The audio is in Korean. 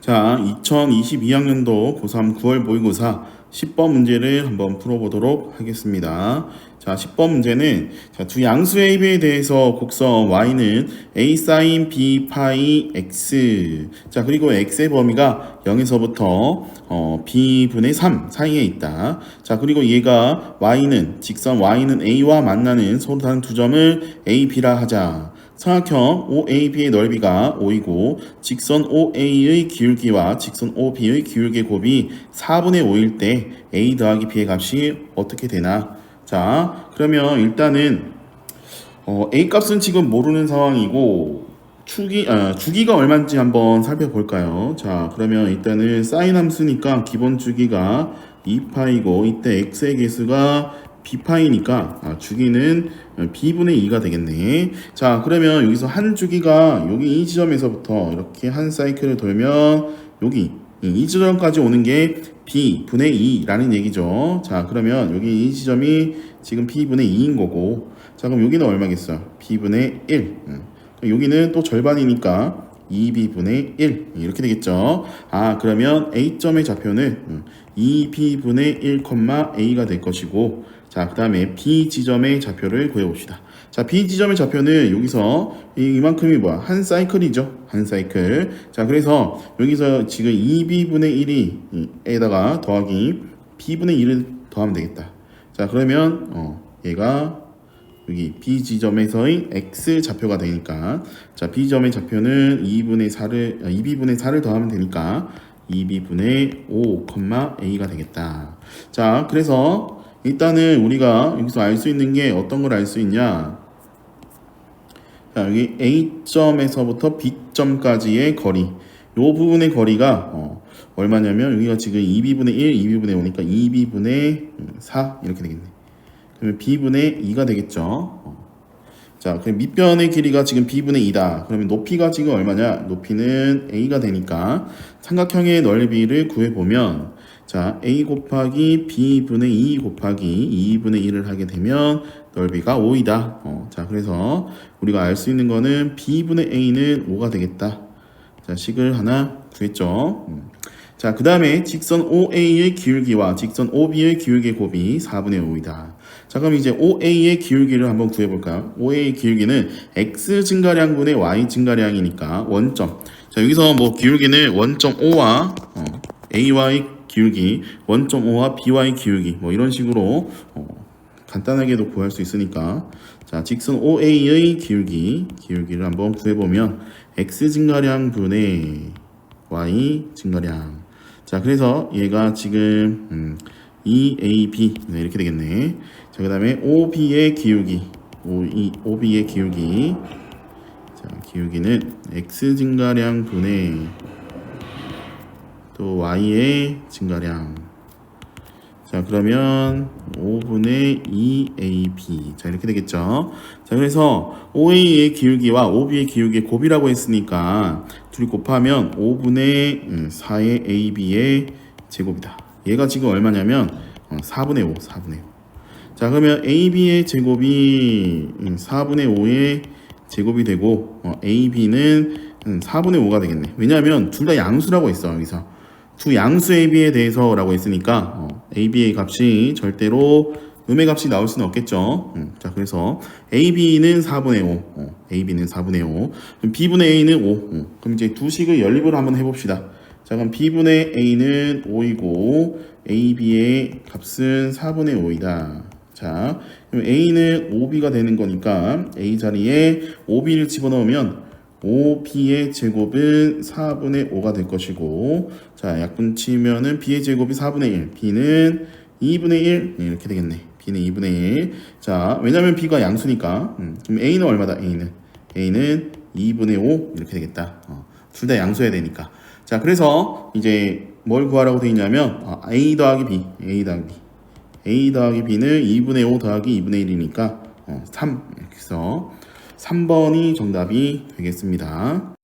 자, 2022학년도 고3 9월 모의고사 10번 문제를 한번 풀어보도록 하겠습니다. 자, 10번 문제는 자, 두 양수 AB에 대해서 곡선 y는 a sin b 파이 x 자, 그리고 x의 범위가 0에서부터 어, b분의 3 사이에 있다. 자, 그리고 얘가 y는 직선 y는 a와 만나는 서로 다른 두 점을 a, b라 하자. 삼각형 OAB의 넓이가 5이고 직선 OA의 기울기와 직선 OB의 기울기의 곱이 4분의 5일 때 A 더하기 B의 값이 어떻게 되나? 자, 그러면 일단은 어, A 값은 지금 모르는 상황이고 축이 아, 주기가 얼마인지 한번 살펴볼까요? 자, 그러면 일단은 사인 함수니까 기본 주기가 2파이고 이때 x의 개수가 b파이니까 아, 주기는 b분의 2가 되겠네. 자, 그러면 여기서 한 주기가 여기 이 지점에서부터 이렇게 한 사이클을 돌면 여기 이 지점까지 오는 게 b분의 2라는 얘기죠. 자, 그러면 여기 이 지점이 지금 b분의 2인 거고 자, 그럼 여기는 얼마겠어요? b분의 1. 음. 여기는 또 절반이니까 2b분의 1 이렇게 되겠죠. 아 그러면 a점의 좌표는 음, 2b분의 1, a가 될 것이고 자 그 다음에 b 지점의 좌표를 구해봅시다. 자 b 지점의 좌표는 여기서 이- 이만큼이 뭐야 한 사이클이죠. 한 사이클. 자 그래서 여기서 지금 2b분의 1이 에다가 더하기 b분의 1을 더하면 되겠다. 자 그러면 어 얘가 여기 B 지점에서의 x 좌표가 되니까 자 B 점의 좌표는 2분의 4를 2b분의 4를 더하면 되니까 2b분의 5, a가 되겠다. 자 그래서 일단은 우리가 여기서 알 수 있는 게 어떤 걸 알 수 있냐? 자 여기 A점에서부터 B점까지의 거리 요 부분의 거리가 어, 얼마냐면 여기가 지금 2b분의 1, 2b분의 5니까 2b분의 4 이렇게 되겠네. 그러면 b분의 2가 되겠죠. 어. 자, 그럼 밑변의 길이가 지금 b분의 2다. 그러면 높이가 지금 얼마냐? 높이는 a가 되니까 삼각형의 넓이를 구해 보면 자, a 곱하기 b분의 2 곱하기 2분의 1을 하게 되면 넓이가 5이다. 어, 자, 그래서 우리가 알 수 있는 거는 b분의 a는 5가 되겠다. 자, 식을 하나 구했죠. 음. 자, 그 다음에 직선 OA의 기울기와 직선 OB의 기울기의 곱이 4분의 5이다. 자, 그럼 이제 OA의 기울기를 한번 구해볼까요? OA의 기울기는 X 증가량분의 Y 증가량이니까 원점. 자, 여기서 뭐 기울기는 원점 O와 어, AY 기울기, 원점 O와 BY 기울기, 뭐 이런 식으로 어, 간단하게도 구할 수 있으니까. 자 직선 OA의 기울기 기울기를 한번 구해보면 x 증가량 분의 y 증가량. 자 그래서 얘가 지금 음, 2ab 네, 이렇게 되겠네. 자그 다음에 OB의 기울기 O, 이, OB의 기울기. 자 기울기는 x 증가량 분의 또 y의 증가량. 자 그러면 5분의 2ab 자 이렇게 되겠죠? 자 그래서 OA의 기울기와 OB의 기울기의 곱이라고 했으니까 둘이 곱하면 5분의 4의 AB의 제곱이다. 얘가 지금 얼마냐면 어, 4분의 5 4분의 5 자 그러면 AB의 제곱이 4분의 5의 제곱이 되고 어, AB는 4분의 5가 되겠네. 왜냐하면 둘 다 양수라고 했어 여기서 두 양수 AB에 대해서라고 했으니까 어, AB의 값이 절대로 음의 값이 나올 수는 없겠죠. 음, 자 그래서 AB는 4분의 5, 어, AB는 4분의 5, 그럼 B분의 A는 5. 어, 그럼 이제 두 식을 연립을 한번 해봅시다. 자 그럼 B분의 A는 5이고 AB의 값은 4분의 5이다. 자 그럼 A는 5B가 되는 거니까 A 자리에 5B를 집어넣으면 5b의 제곱은 4분의 5가 될 것이고 자 약분 치면은 b의 제곱이 4분의 1 b는 2분의 1 네, 이렇게 되겠네. B는 2분의 1 자 왜냐면 b가 양수니까. 음, 그럼 a는 얼마다 a는? A는 2분의 5 이렇게 되겠다. 어, 둘 다 양수해야 되니까. 자 그래서 이제 뭘 구하라고 되어 있냐면 어, a 더하기 b a 더하기 b. A 더하기 b는 2분의 5 더하기 2분의 1이니까 어, 3 이렇게 해서 3번이 정답이 되겠습니다.